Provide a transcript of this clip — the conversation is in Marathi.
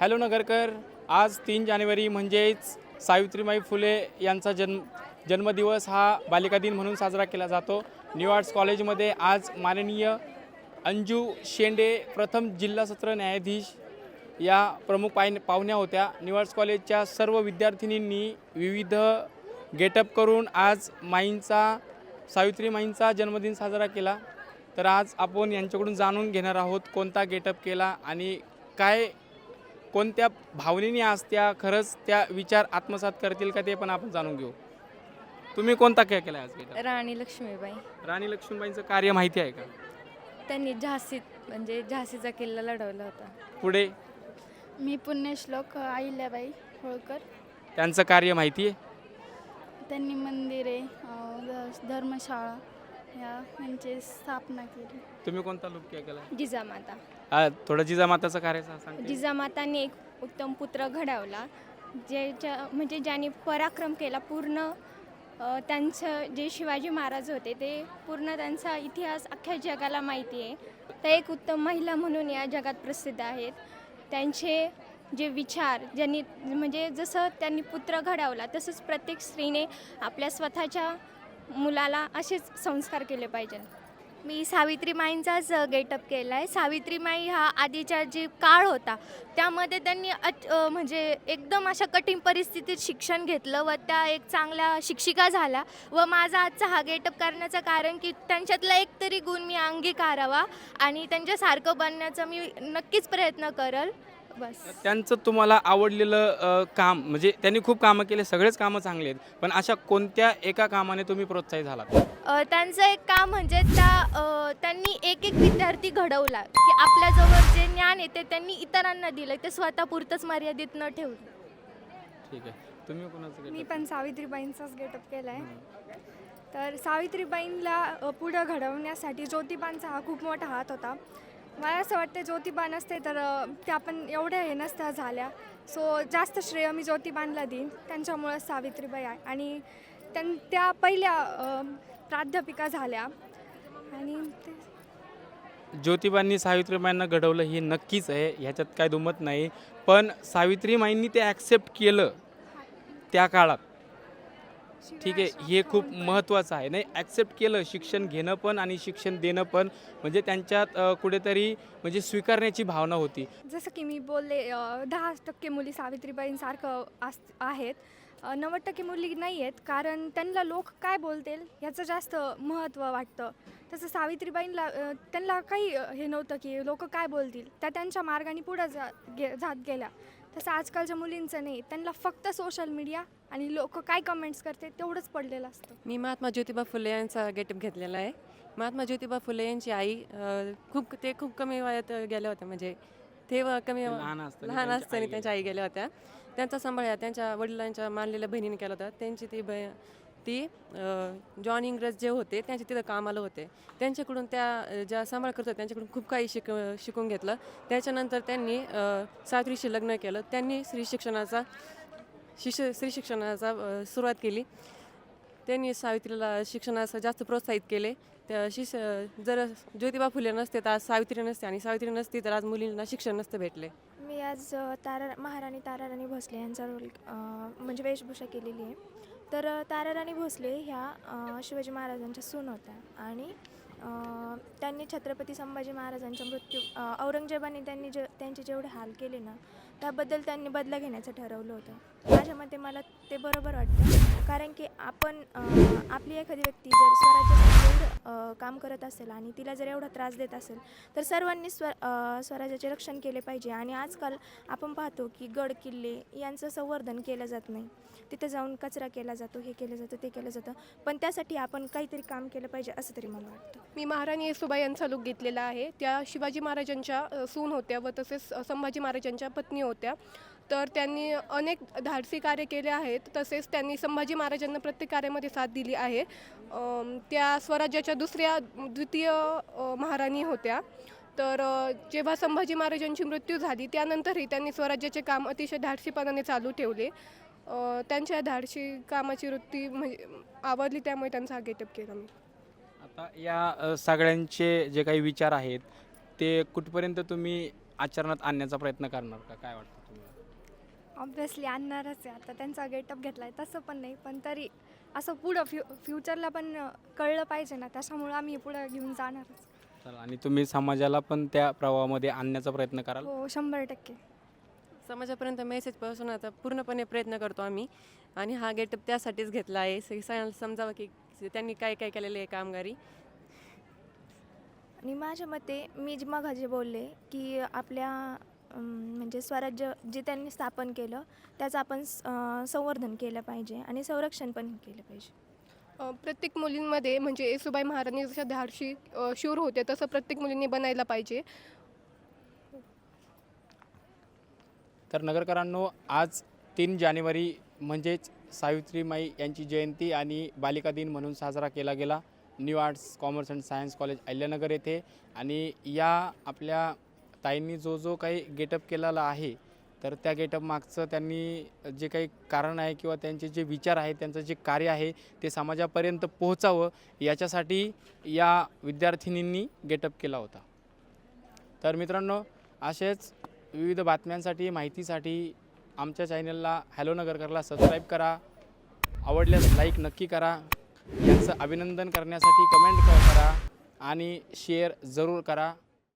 हॅलो नगरकर आज तीन जानेवारी म्हणजेच सावित्रीबाई फुले यांचा जन्म जन्मदिवस हा बालिका दिन म्हणून साजरा केला जातो. न्यू आर्ट्स कॉलेजमध्ये आज माननीय अंजू शेंडे प्रथम जिल्हा सत्र न्यायाधीश या प्रमुख पाय पाहुण्या होत्या. न्यू आर्ट्स कॉलेजच्या सर्व विद्यार्थिनींनी विविध गेटअप करून आज माईंचा सावित्री माईंचा जन्मदिन साजरा केला. तर आज आपण यांच्याकडून जाणून घेणार आहोत कोणता गेटअप केला आणि काय कोणत्या भावनेने आज त्या खरंच त्या विचार आत्मसात करतील का ते पण आपण जाणून घेऊ. तुम्ही कोणता काय केला आज राणी लक्ष्मीबाई. राणी लक्ष्मीबाईंचं कार्य माहिती आहे का? त्यांनी झाशीत म्हणजे झाशीचा किल्ला लढवला होता. पुढे? मी पुण्यश्लोक अहिल्याबाई होळकर. त्यांचं कार्य माहिती आहे? त्यांनी मंदिरे अ, धर्मशाळा या यांची स्थापना केली. तुम्ही कोणता लुक केला? जिजामाता आ, थोडं जिजामाताचं कार्य सा- सांगते. जिजामाताने एक उत्तम पुत्र घडवला ज्याच्या म्हणजे ज्याने पराक्रम केला पूर्ण अ, त्यांचं जे शिवाजी महाराज होते ते पूर्ण त्यांचा इतिहास अख्ख्या जगाला माहिती आहे. त्या एक उत्तम महिला म्हणून या जगात प्रसिद्ध आहेत. त्यांचे जे विचार ज्यांनी म्हणजे जसं त्यांनी पुत्र घडवला तसंच प्रत्येक स्त्रीने आपल्या स्वतःच्या मुलाला असेच संस्कार केले पाहिजे. मी सावित्रीमाईंचाच गेटअप केला आहे. सावित्रीमाई हा आधीचा जे काळ होता त्यामध्ये त्यांनी अच म्हणजे एकदम अशा कठीण परिस्थितीत शिक्षण घेतलं व त्या एक चांगल्या शिक्षिका झाल्या व माझा आजचा हा गेटअप करण्याचं कारण की त्यांच्यातला एक तरी गुण मी अंगीकारावा आणि त्यांच्यासारखं बनण्याचा मी नक्कीच प्रयत्न करल. बस. त्यांचं तुम्हाला आवडलेलं अ, काम म्हणजे त्यांनी खूप कामं केले सगळेच कामं चांगले आहेत पण अशा कोणत्या एका कामाने तुम्ही प्रोत्साहित झालात? अ, त्यांचं एक काम म्हणजे त्या अ, त्यांनी एक एक विद्यार्थी घडवला की आपल्याजवळ जे ज्ञान आहे ते त्यांनी इतरांना दिलं ते स्वतःपुरतंच मर्यादित न ठेवलं ठीक आहे. तुम्ही कोणाचं मी पण सावित्रीबाईंचाच गेटअप केला आहे तर सावित्रीबाईंना अ, पुढं घडवण्यासाठी ज्योतिबांचा हा खूप मोठा हात होता. मला असं वाटतं ज्योतिबा नसते तर त्या पण एवढ्या हे नसत्या झाल्या. सो जास्त श्रेय मी ज्योतिबांना देईन. त्यांच्यामुळं सावित्रीबाई आहे. आणि त्यां त्या पहिल्या प्राध्यापिका झाल्या. आणि ते ज्योतिबांनी सावित्रीबाईंना घडवलं हे नक्कीच आहे. ह्याच्यात काय दुमत नाही. पण सावित्रीबाईंनी ते ॲक्सेप्ट केलं त्या काळात. ठीक आहे हे खूप महत्त्वाचं आहे. नाही ॲक्सेप्ट केलं शिक्षण घेणं पण आणि शिक्षण देणं पण म्हणजे त्यांच्यात कुठेतरी म्हणजे स्वीकारण्याची भावना होती. जसं की मी बोलले दहा टक्के मुली सावित्रीबाईंसारखं आस आहेत. नव्वद टक्के मुली नाही आहेत कारण त्यांना लोक काय बोलतील याचं जास्त महत्त्व वाटतं. तसं सावित्रीबाईंना त्यांना काही हे नव्हतं की लोक काय बोलतील त्या त्यांच्या मार्गाने पुढं जा गे जात गेल्या. तसं आजकालच्या मुलींचं नाही त्यांना फक्त सोशल मीडिया आणि लोक काय कमेंट्स करते तेवढंच पडलेलं असतं. मी महात्मा ज्योतिबा फुले यांचा गेटअप घेतलेला आहे. महात्मा ज्योतिबा फुले यांची आई अ, खूप ते खूप कमी वयात गेल्या होत्या म्हणजे ते व- कमी ते लहान असताना लहान त्यांची असताना आई त्यांच्या आई गेल्या. होत्या. त्यांचा सांभाळ या त्यांच्या वडिलांच्या मानलेल्या बहिणीने केला होता. त्यांची ती ती जॉन इंग्रज जे होते त्यांचे तिथं कामाला होते. त्यांच्याकडून त्या ज्या सांभाळ करत होत्या त्यांच्याकडून खूप काही शिक शिकून घेतलं. त्याच्यानंतर त्यांनी अ, सावित्रीशी लग्न केलं. त्यांनी स्त्री शिक्षणाचा शिश स्त्री शिक्षणाचा सुरुवात केली. त्यांनी सावित्रीला शिक्षणास जास्त प्रोत्साहित केले. त्या शिष जर ज्योतिबा फुले नसते तर आज सावित्री नसते आणि सावित्री नसती तर आज मुलींना शिक्षण नसतं भेटले. मी आज तारा महाराणी ताराराणी भोसले यांचा रोल म्हणजे वेशभूषा केलेली आहे. तर ताराराणी भोसले ह्या शिवाजी महाराजांच्या सून होत्या आणि त्यांनी छत्रपती संभाजी महाराजांच्या मृत्यू औरंगजेबाने त्यांनी जे त्यांचे जेवढे हाल केले ना त्याबद्दल त्यांनी बदला घेण्याचं ठरवलं होतं. माझ्या मते मला ते बरोबर वाटतं. कारण की आपण आपली एखादी व्यक्ती जर स्वराज्य काम करत असेल आणि तिला जर एवढा त्रास देत असेल तर सर्वांनी स्व स्वराज्याचे रक्षण केले पाहिजे. आणि आजकाल आपण पाहतो की गड किल्ले यांचं संवर्धन केलं जात नाही. तिथे जाऊन कचरा केला जातो हे केलं जातं ते केलं जातं. पण त्यासाठी आपण काहीतरी काम केलं पाहिजे असं तरी मला वाटतं. मी महाराणी येसुबाई यांचा लुक घेतलेला आहे. त्या शिवाजी महाराजांच्या सून होत्या व तसेच संभाजी महाराजांच्या पत्नी होत्या. तर त्यांनी अनेक धाडसी कार्य केले आहेत. तसेच त्यांनी संभाजी महाराजांना प्रत्येक कार्यामध्ये साथ दिली आहे. त्या स्वराज्याच्या दुसऱ्या द्वितीय महाराणी होत्या. तर जेव्हा संभाजी महाराजांची मृत्यू झाली त्यानंतरही त्यांनी स्वराज्याचे काम अतिशय धाडसीपणाने चालू ठेवले. त्यांच्या धाडसी कामाची वृत्ती म्हणजे आवडली त्यामुळे त्यांचा हा गेटअप केला मी. आता या सगळ्यांचे जे काही विचार आहेत ते कुठपर्यंत तुम्ही आचरणात आणण्याचा प्रयत्न करणार का? काय वाटतं? ऑब्व्हियसली आणणारच आहे. आता त्यांचा गेटअप घेतला आहे तसं पण नाही पण तरी असं पुढं फ्यु फ्युचरला पण कळलं पाहिजे ना त्याच्यामुळं आम्ही पुढं घेऊन जाणारच. तर आणि तुम्ही समाजाला पण त्या प्रवाहामध्ये आणण्याचा प्रयत्न कराल? हो शंभर टक्के. समाजापर्यंत मेसेज पोहोचवण्याचा पूर्णपणे प्रयत्न करतो आम्ही. आणि हा गेटअप त्यासाठीच घेतला आहे. समजावं की त्यांनी काय काय केलेलं आहे कामगारी? आणि माझ्या मते मी जे मग जे बोलले की आपल्या म्हणजे स्वराज्य जे त्यांनी स्थापन केलं त्याचं आपण संवर्धन केलं पाहिजे आणि संरक्षण पण केलं पाहिजे. प्रत्येक मुलींमध्ये म्हणजे येसुबाई महाराणी जशा धाडशी शूर होते तसं प्रत्येक मुलींनी बनायला पाहिजे. तर नगरकरांनो आज तीन जानेवारी म्हणजेच सावित्रीमाई यांची जयंती आणि बालिका दिन म्हणून साजरा केला गेला. New arts commerce and science college Ahilyanagar येथे. आणि या आपल्या ताईंनी जो जो काही गेटअप केलेला आहे तर त्या गेटअप मागचं त्यांनी जे काही कारण आहे किंवा त्यांचे जे विचार आहेत त्यांचं जे कार्य आहे ते समाजापर्यंत पोहोचावं याच्यासाठी या विद्यार्थिनींनी गेटअप केला होता. तर मित्रांनो असेच विविध बातम्यांसाठी माहितीसाठी आमच्या चॅनलला हॅलो नगरकरला सबस्क्राईब करा. आवडल्यास लाईक नक्की करा. यांचं अभिनंदन करण्यासाठी कमेंट करा आणि शेअर जरूर करा.